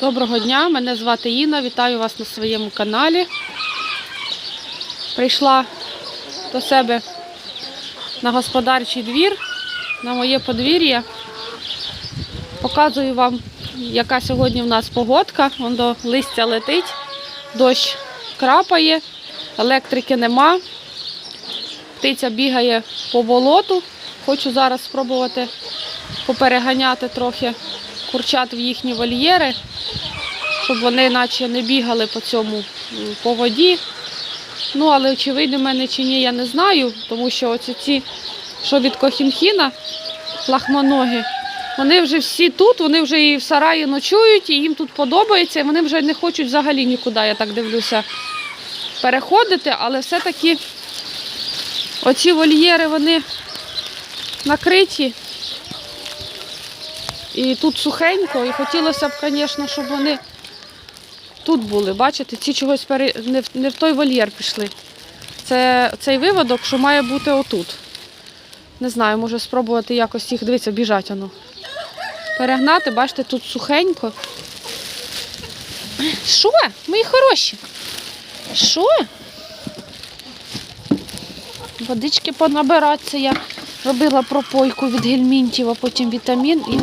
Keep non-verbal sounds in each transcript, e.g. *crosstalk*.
Доброго дня, мене звати Інна, вітаю вас на своєму каналі. Прийшла до себе на господарчий двір, на моє подвір'я. Показую вам, яка сьогодні в нас погодка. Вон до листя летить, дощ крапає, електрики нема. Птиця бігає по болоту. Хочу зараз спробувати попереганяти трохи курчат в їхні вольєри, щоб вони наче не бігали по цьому по воді. Ну, але чи вийде в мене чи ні, я не знаю, тому що оці ці, що від Кохінхіна, лахманоги, вони вже всі тут, вони вже і в сараї ночують, і їм тут подобається, і вони вже не хочуть взагалі нікуди, я так дивлюся, переходити, але все-таки оці вольєри, вони накриті. І тут сухенько, і хотілося б, звісно, щоб вони тут були. Бачите, ці чогось пере... не, в, той вольєр пішли. Це цей виводок, що має бути отут. Не знаю, може спробувати якось їх, дивіться, біжать воно. Перегнати, бачите, тут сухенько. Що? Мої хороші? Що? Водички понабиратися. Я робила пропойку від гельмінтів, а потім вітамін і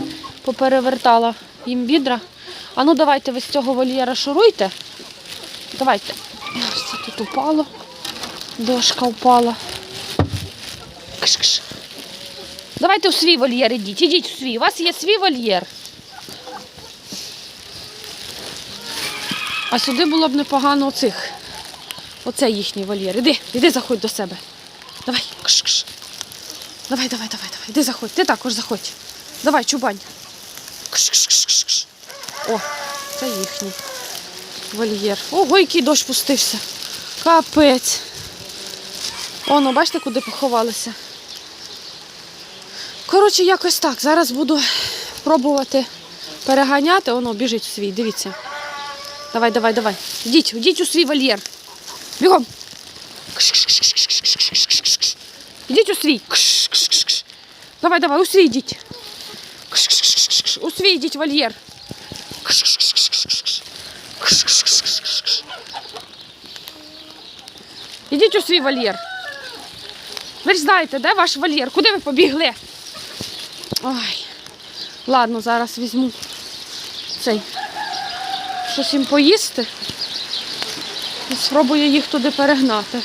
поперевертала їм відра. А ну давайте ви з цього вольєра шуруйте. Давайте. Це тут упало. Дошка впала. Кш-кш. Давайте у свій вольєр ідіть. Ідіть у свій. У вас є свій вольєр. А сюди було б непогано оцих. Оце їхній вольєр. Іди, іди заходь до себе. Давай. Кш-кш. Давай, давай, давай, давай. Іди заходь. Ти також заходь. Давай, чубань. О, це їхній вольєр. Ого, який дощ пустився. Капець. Оно, бачите, куди поховалися. Коротше, якось так. Зараз буду пробувати переганяти. Воно біжить у свій, дивіться. Давай, давай, давай. Йдіть, йдіть у свій вольєр. Бігом. Йдіть у свій. Давай, давай, у свій йдіть. Кш-кш-кш-кш-кш. Кш-кш-кш-кш-кш. Ідіть у свій вольєр. Ви ж знаєте, де ваш вольєр? Куди ви побігли? Ой. Ладно, зараз візьму цей. Щось їм поїсти. І спробую їх туди перегнати,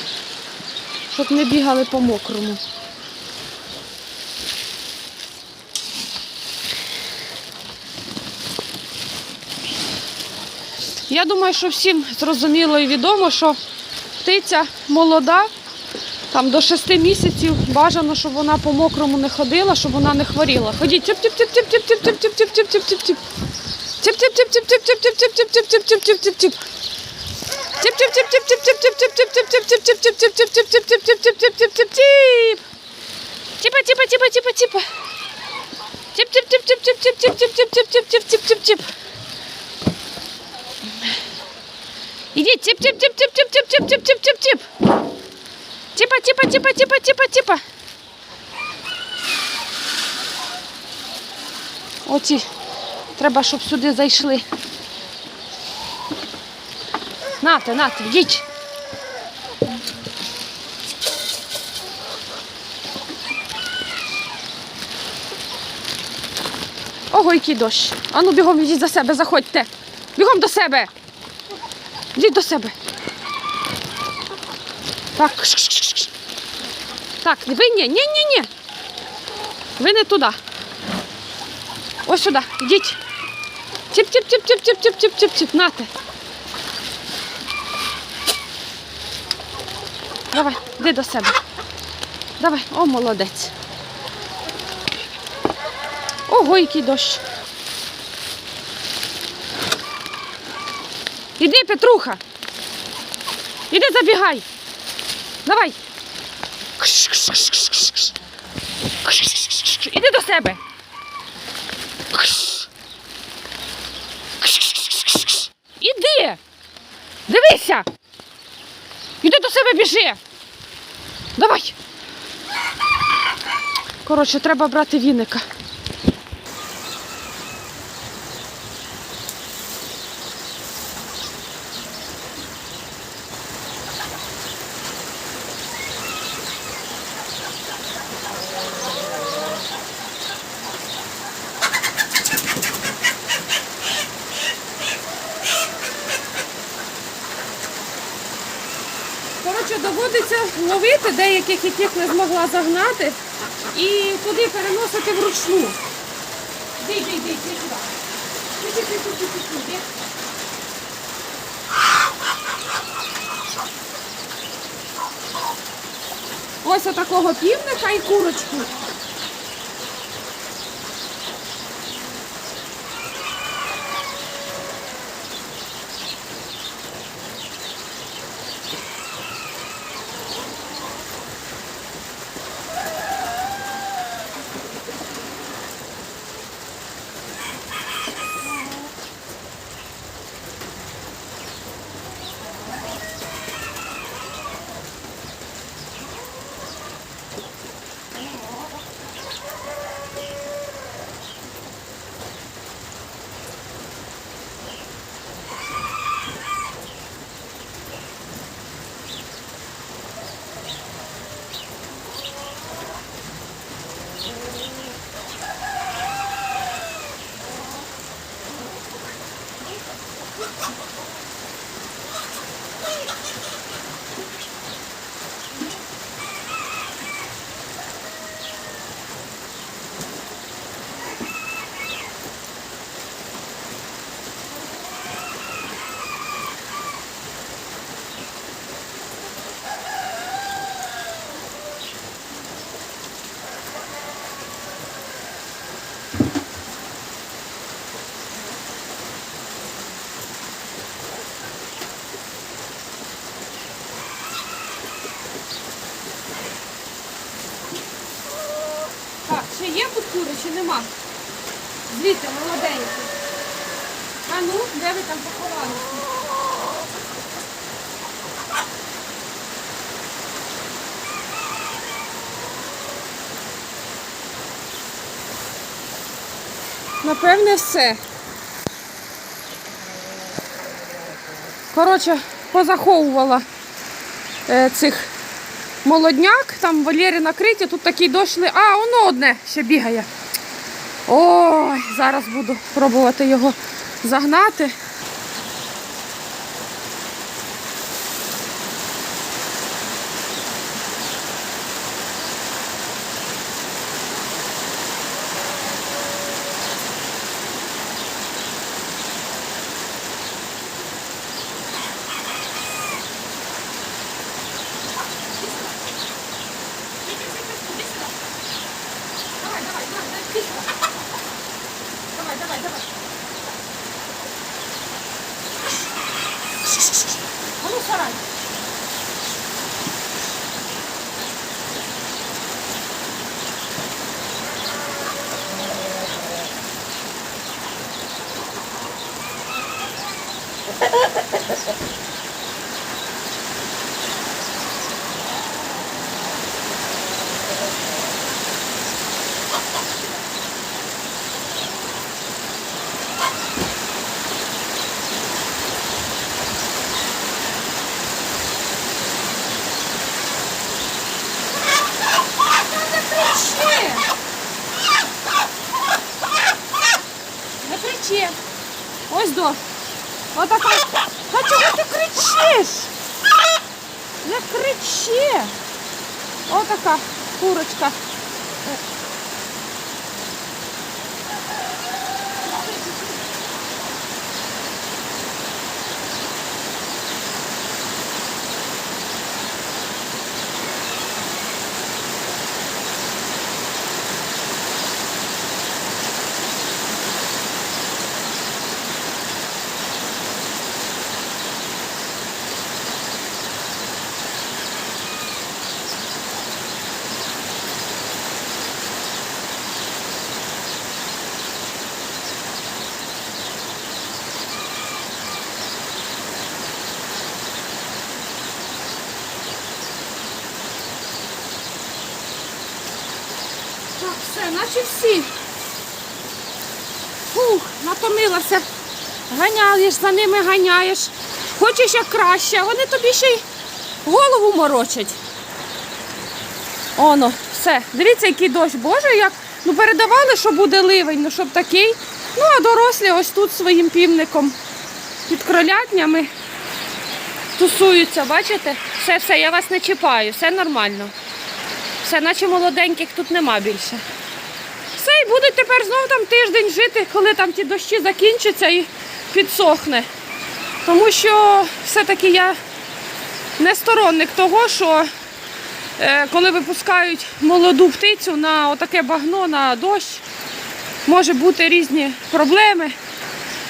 щоб не бігали по мокрому. Я думаю, що всім зрозуміло і відомо, що птиця молода, там до 6 місяців бажано, щоб вона по мокрому не ходила, щоб вона не хворіла. Ходіть, тип тип тип тип тип тип тип тип тип тип тип тип Тип тип тип тип тип тип тип тип тип тип тип тип тип тип Тип тип тип тип тип тип тип тип тип тип тип тип тип тип тип тип тип тип типа типа Оці треба, щоб сюди зайшли. Нате, нате, йдіть. Ого, який дощ. Ану, бігом йдіть за себе, заходьте. Бігом до себе. Йдіть до себе. Так. Так, ви ні, ні, ні, ні. Ви не туди. Ось сюди, йдіть. Тіп-тіп-тіп-тіп-тіп-тіп-тіп-тіп. Нате. Давай, йди до себе. Давай, о, молодець. Ого, який дощ. Іди, Петруха. Іди забігай. Давай. Іди до себе. Іди. Дивися. Іди до себе біжи. Давай. Коротше, треба брати віника. Доводиться ловити деяких, яких не змогла загнати, і туди переносити вручну. Йди, йди, йди, йди сюди. Йди, йди, йди, йди, йди. Ось отакого півника і курочку. Так, ще є чи нема? Звідти, молоденькі. А ну, де ви там поховалися? Напевне, все. Коротше, позаховувала е, цих молодняк, там Валєрі накриті, тут такий дошли. А, воно одне ще бігає. Ой, зараз буду пробувати його загнати. Ось до. Отака. Не Вот Отака курочка. Все, наче всі. Фух, натомилася. Ганяєш, за ними ганяєш. Хочеш як краще, вони тобі ще й голову морочать. Оно, все. Дивіться, який дощ. Боже, як. Ну передавали, що буде ливень, ну щоб такий. Ну, а дорослі ось тут своїм півником під кролятнями тусуються, бачите? Все, все, я вас не чіпаю, все нормально. Все, наче молоденьких тут нема більше. Все, і будуть тепер знову там тиждень жити, коли там ті дощі закінчаться і підсохне. Тому що все-таки я не сторонник того, що е, коли випускають молоду птицю на отаке багно, на дощ, може бути різні проблеми,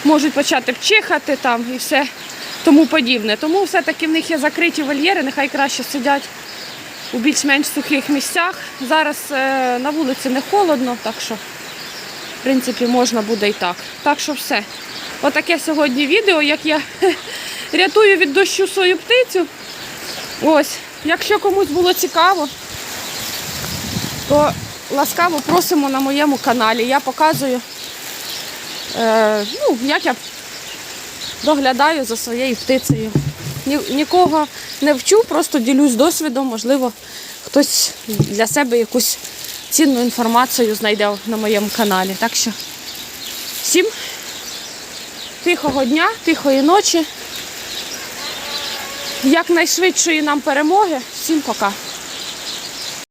можуть почати пчихати там і все тому подібне. Тому все-таки в них є закриті вольєри, нехай краще сидять у більш-менш сухих місцях. Зараз е, на вулиці не холодно, так що, в принципі, можна буде і так. Так що все. Отаке сьогодні відео, як я *laughs* рятую від дощу свою птицю. Ось, якщо комусь було цікаво, то ласкаво просимо на моєму каналі. Я показую, е, ну, як я доглядаю за своєю птицею. Ні, нікого не вчу, просто ділюсь досвідом, можливо, хтось для себе якусь цінну інформацію знайде на моєму каналі. Так що всім тихого дня, тихої ночі, якнайшвидшої нам перемоги. Всім пока.